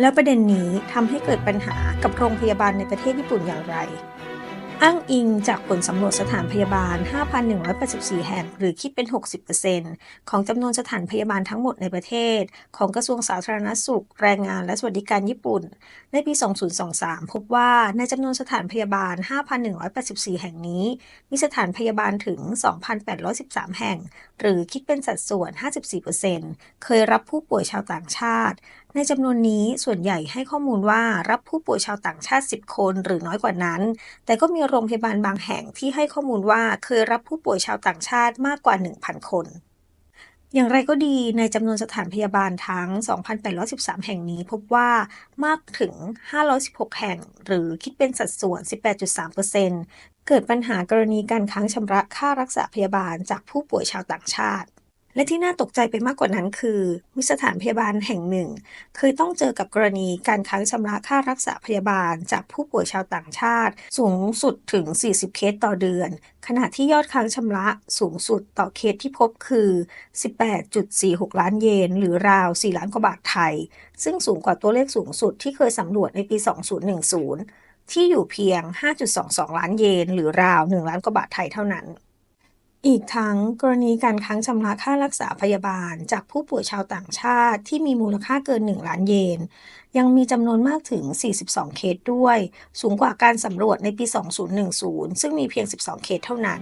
แล้วประเด็นนี้ทำให้เกิดปัญหากับโรงพยาบาลในประเทศญี่ปุ่นอย่างไร อ้างอิงจากผลสำรวจสถานพยาบาล 5,184 แห่ง หรือคิดเป็น 60%ของจำนวนสถานพยาบาลทั้งหมดในประเทศ ของกระทรวงสาธารณสุข แรงงานและสวัสดิการญี่ปุ่น ในปี 2023 พบว่าในจำนวนสถานพยาบาล 5,184 แห่งนี้ มีสถานพยาบาลถึง 2,813 แห่ง หรือคิดเป็นสัดส่วน 54%เคยรับผู้ป่วยชาวต่างชาติ ในจำนวนนี้ส่วนใหญ่ให้ข้อมูลว่ารับผู้ป่วยชาวต่างชาติ 10 คนหรือน้อยกว่านั้น แต่ก็มีโรงพยาบาลบางแห่งที่ให้ข้อมูลว่าเคยรับผู้ป่วยชาวต่างชาติมากกว่า 1,000 คน อย่างไรก็ดีในจำนวนสถานพยาบาลทั้ง 2,813 แห่งนี้พบว่ามากถึง 516 แห่ง หรือคิดเป็นสัดส่วน 18.3%เกิดปัญหากรณีการค้างชำระค่ารักษาพยาบาลจากผู้ป่วยชาวต่างชาติ และที่น่าตกใจไปมากกว่านั้นคือมีสถานพยาบาลแห่งหนึ่ง เคยต้องเจอกับกรณีการค้างชำระค่ารักษาพยาบาล จากผู้ป่วยชาวต่างชาติ สูงสุดถึง 40 เคสต่อเดือน ขณะที่ยอดค้างชำระสูงสุดต่อเคสที่พบคือ 18.46 ล้านเยน หรือราว 4 ล้านกว่าบาทไทย ซึ่งสูงกว่าตัวเลขสูงสุดที่เคยสำรวจในปี 2010 ที่อยู่เพียง 5.22 ล้านเยน หรือราว 1 ล้านกว่าบาทไทยเท่านั้น อีกทั้งกรณีการค้างชำระค่ารักษาพยาบาล จากผู้ป่วยชาวต่างชาติที่มีมูลค่าเกิน 1 ล้านเยน ยังมีจำนวนมากถึง 42 เคสด้วย สูงกว่าการสำรวจในปี 2010 ซึ่งมีเพียง 12 เคสเท่านั้น